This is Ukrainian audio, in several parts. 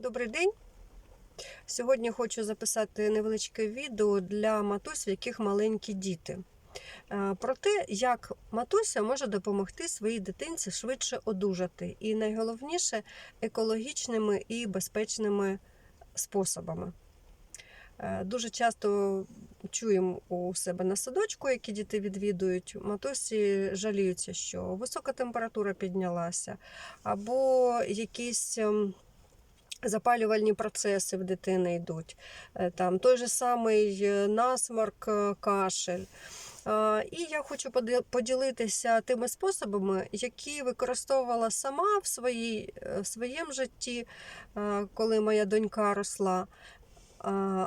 Добрий день! Сьогодні хочу записати невеличке відео для матусь, в яких маленькі діти. Е, Про те, як матуся може допомогти своїй дитинці швидше одужати, і найголовніше екологічними і безпечними способами. Е, Дуже часто чуємо у себе на садочку, які діти відвідують, матусі жаліються, що висока температура піднялася, або якісь. Запалювальні процеси в дитини йдуть. Е, Там той же самий е, насморк, е, кашель. І я хочу поділитися тими способами, які використовувала сама в, своїй, в своєму житті, коли моя донька росла.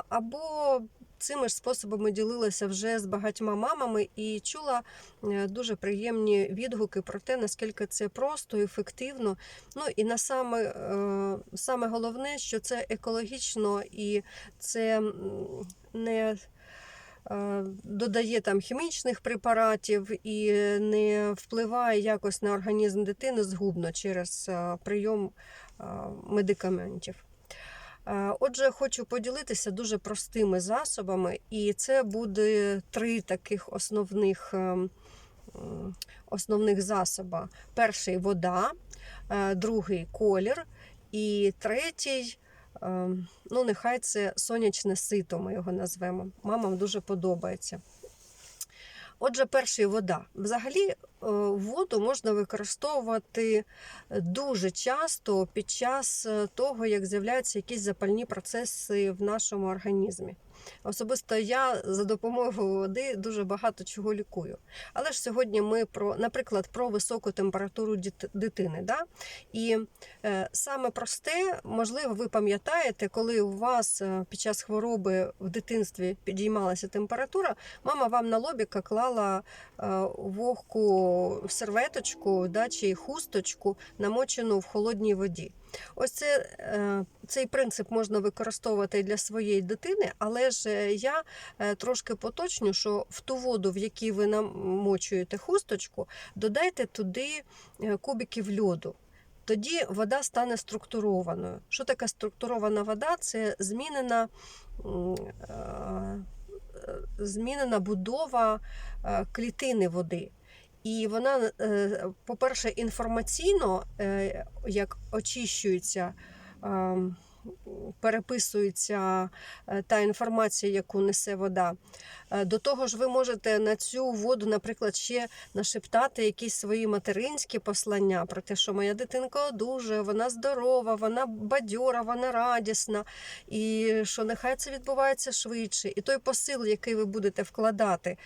Або цими ж способами ділилася вже з багатьма мамами і чула е, дуже приємні відгуки про те, наскільки це просто, ефективно. Ну і на саме, е, саме головне, що це екологічно і це не е, додає там хімічних препаратів і не впливає якось на організм дитини згубно через прийом медикаментів. Е, Отже, хочу поділитися дуже простими засобами, і це буде три таких основних, ем, основних засоба. Перший вода, е, другий колір, і третій, ну, нехай це сонячне сито, ми його назвемо. Мамам дуже подобається. Отже, перший вода. Взагалі, е, воду можна використовувати дуже часто під час е, того, як з'являються якісь запальні процеси в нашому організмі. Особисто я за допомогою води дуже багато чого лікую. Але ж сьогодні ми про, наприклад, про високу температуру дитини. Да? І е, саме просте, можливо, ви пам'ятаєте, коли у вас е, під час хвороби в дитинстві підіймалася температура, мама вам на лобіка клала е, вогку серветочку да, чи хусточку, намочену в холодній воді. Ось це, е, цей принцип можна використовувати для своєї дитини, але ж е, я е, трошки поточню, що в ту воду, в якій ви намочуєте хусточку, додайте туди кубиків льоду. Тоді вода стане структурованою. Що таке структурована вода? Це змінена, змінена будова клітини води. І вона, е, по-перше, інформаційно е, як очищується, ем, переписується е, та інформація, яку несе вода. Е, До того ж, ви можете на цю воду, наприклад, ще нашептати якісь свої материнські послання про те, що моя дитинка одужує, вона здорова, вона бадьора, вона радісна, і що нехай це відбувається швидше. І той посил, який ви будете вкладати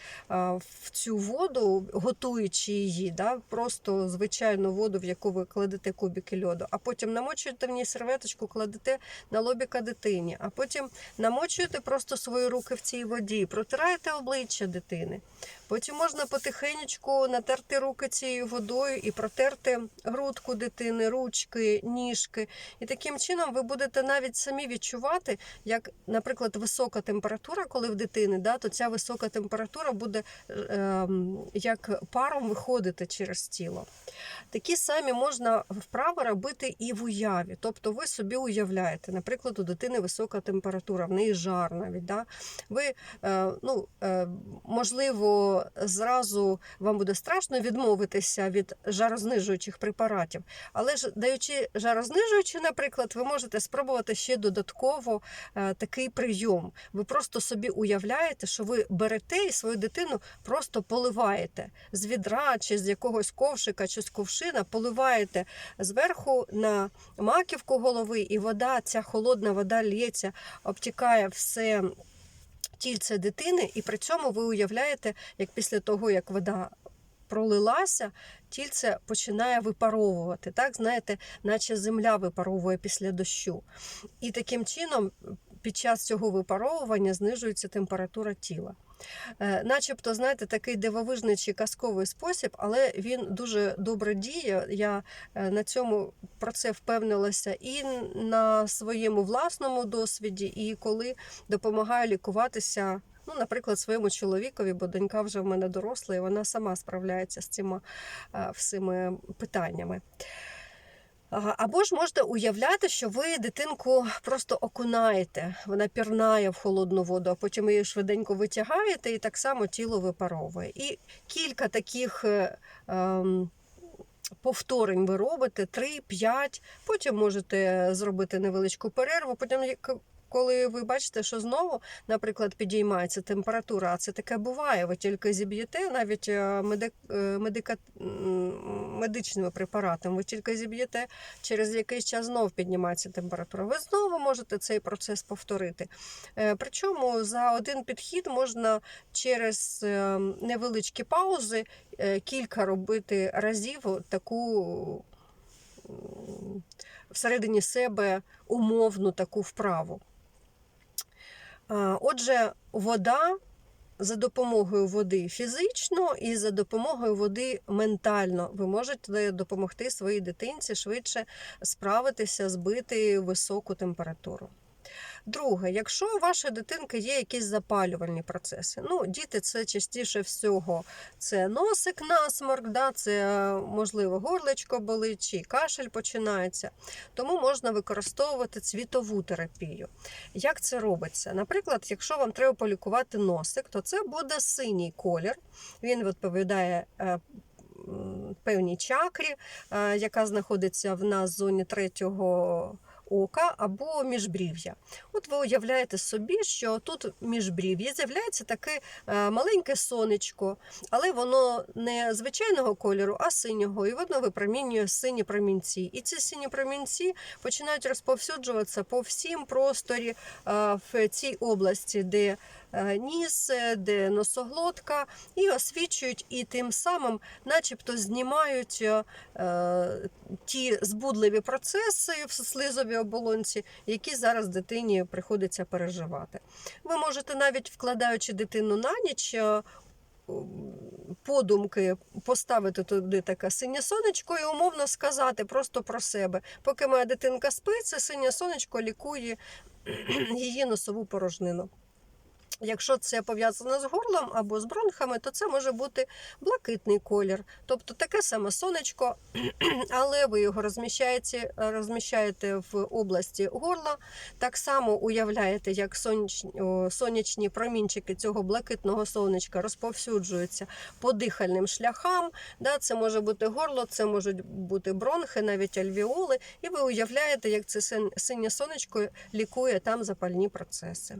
в цю воду, готуючи її, да, просто звичайну воду, в яку ви кладете кубики льоду, а потім намочуєте в ній серветочку, кладете на лобіка дитині, а потім намочуєте просто свої руки в цій воді, протираєте обличчя дитини. Потім можна потихенечку натерти руки цією водою і протерти грудку дитини, ручки, ніжки. І таким чином ви будете навіть самі відчувати, як, наприклад, висока температура, коли в дитини, да, то ця висока температура буде е, ем, як паром виходити через тіло. Такі самі можна вправи робити і в уяві. Тобто ви собі уявляєте, наприклад, у дитини висока температура, в неї жар навіть. Да? Ви, е, ну, е, можливо, зразу вам буде страшно відмовитися від жарознижуючих препаратів, але ж даючи жарознижуючі, наприклад, ви можете спробувати ще додатково е, такий прийом. Ви просто собі уявляєте, що ви берете і свою дитину просто поливаєте з відра чи з якогось ковшика чи з ковшина, поливаєте зверху на маківку голови, і вода, ця холодна вода лється, обтікає все тільце дитини, і при цьому ви уявляєте, як після того, як вода пролилася, тільце починає випаровувати. Так, знаєте, наче земля випаровує після дощу. І таким чином, під час цього випаровування знижується температура тіла. Е, Начебто, знаєте, такий дивовижний чи казковий спосіб, але він дуже добре діє. Я е, на цьому про це впевнилася і на своєму власному досвіді, і коли допомагаю лікуватися. Ну, наприклад, своєму чоловікові, бо донька вже в мене доросла, і вона сама справляється з цими е, всіми питаннями. Або ж можете уявляти, що ви дитинку просто окунаєте, вона пірнає в холодну воду, а потім її швиденько витягаєте, і так само тіло випаровує. І кілька таких е, ем, повторень ви робите, 3-5, потім можете зробити невеличку перерву. Потім, коли ви бачите, що знову, наприклад, підіймається температура, а це таке буває, ви тільки зіб'єте навіть е, медик, е, медика, медичними препаратами, ви тільки зіб'єте, через якийсь час знов піднімається температура. Ви знову можете цей процес повторити. Е, Причому за один підхід можна через невеличкі паузи кілька робити разів таку всередині себе умовну таку вправу. Отже, вода за допомогою води фізично і за допомогою води ментально ви можете допомогти своїй дитинці швидше справитися, збити високу температуру. Друге, якщо у вашої дитинки є якісь запалювальні процеси, ну діти це частіше всього це носик, насморк, да, це можливо горлечко болить чи кашель починається, тому можна використовувати цвітову терапію. Як це робиться? Наприклад, якщо вам треба полікувати носик, то це буде синій колір. Він відповідає. е, Певній чакрі, е, яка знаходиться в нас в зоні третього ока або міжбрів'я. От ви уявляєте собі, що тут міжбрів'я з'являється таке е, маленьке сонечко, але воно не звичайного кольору, а синього, і воно випромінює сині промінці. І ці сині промінці починають розповсюджуватися по всім просторі е, в цій області, де ніс, е, де носоглотка, і освічують, і тим самим, начебто, знімають е, ті збудливі процеси в слизовій оболонці, які зараз дитині приходиться переживати. Ви можете навіть вкладаючи дитину на ніч. е, Подумки поставити туди таке синє сонечко і умовно сказати просто про себе. Поки моя дитинка спить, це синє сонечко лікує її носову порожнину. Якщо це пов'язано з горлом або з бронхами, то це може бути блакитний колір, тобто таке саме сонечко, але ви його розміщаєте, розміщаєте в області горла. Так само уявляєте, як сонячні, промінчики цього блакитного сонечка розповсюджуються по дихальним шляхам. Да, це може бути горло, це можуть бути бронхи, навіть альвіоли, і ви уявляєте, як це синє сонечко лікує там запальні процеси.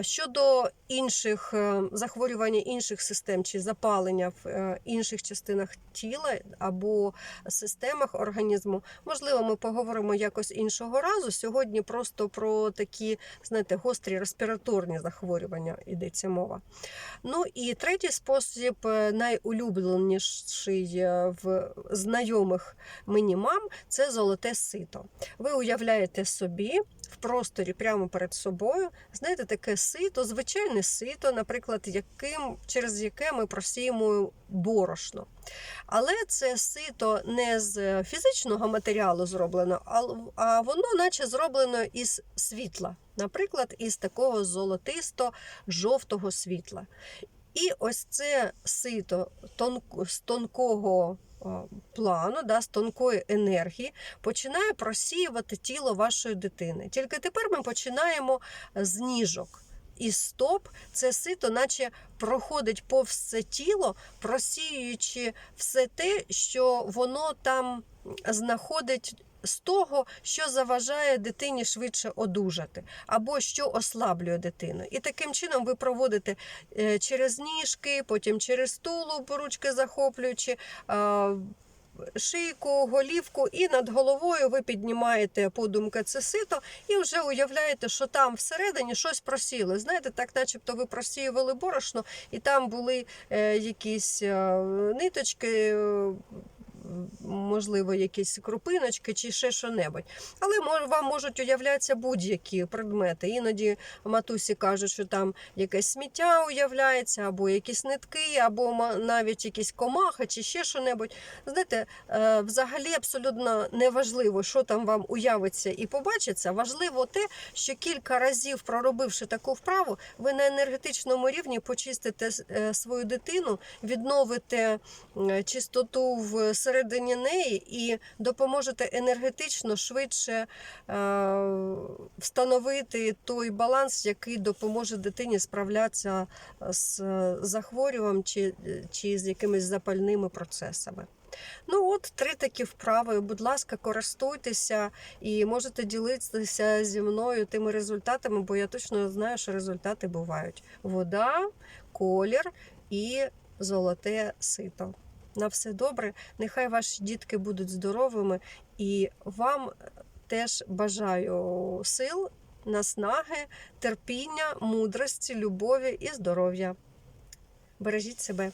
Щодо інших е, захворювань інших систем чи запалення в е, інших частинах тіла або системах організму, можливо, ми поговоримо якось іншого разу. Сьогодні просто про такі, знаєте, гострі респіраторні захворювання йдеться мова. Ну і третій спосіб, е, найулюбленіший в знайомих мені мам, це золоте сито. Ви уявляєте собі в просторі прямо перед собою, знаєте, таке сито, звичайне сито, наприклад, яким, через яке ми просіємо борошно. Але це сито не з фізичного матеріалу зроблено, а, воно наче зроблено із світла, наприклад, із такого золотисто-жовтого світла. І ось це сито тонк- з тонкого плану, да, з тонкої енергії, починає просіювати тіло вашої дитини. Тільки тепер ми починаємо з ніжок. І стоп, це сито, наче проходить повз це тіло, просіюючи все те, що воно там знаходить з того, що заважає дитині швидше одужати, або що ослаблює дитину. І таким чином ви проводите е, через ніжки, потім через тулуб, ручки захоплюючи. Шийку, голівку, і над головою ви піднімаєте подумки це сито і вже уявляєте, що там всередині щось просіло. Знаєте, так, начебто ви просіювали борошно, і там були е, якісь е, ниточки. е, Можливо, якісь крупиночки чи ще що-небудь. Але вам можуть уявлятися будь-які предмети. Іноді матусі кажуть, що там якесь сміття уявляється, або якісь нитки, або навіть якісь комахи, чи ще що-небудь. Знаєте, е, взагалі абсолютно неважливо, що там вам уявиться і побачиться. Важливо те, що кілька разів проробивши таку вправу, ви на енергетичному рівні почистите е, свою дитину, відновите е, чистоту в середині всередині неї і допоможете енергетично швидше е, встановити той баланс, який допоможе дитині справлятися з захворюванням чи, чи з якимись запальними процесами. Ну, от три такі вправи. Будь ласка, користуйтеся і можете ділитися зі мною тими результатами, бо я точно знаю, що результати бувають: вода, колір і золоте сито. На все добре. Нехай ваші дітки будуть здоровими, і вам теж бажаю сил, наснаги, терпіння, мудрості, любові і здоров'я. Бережіть себе.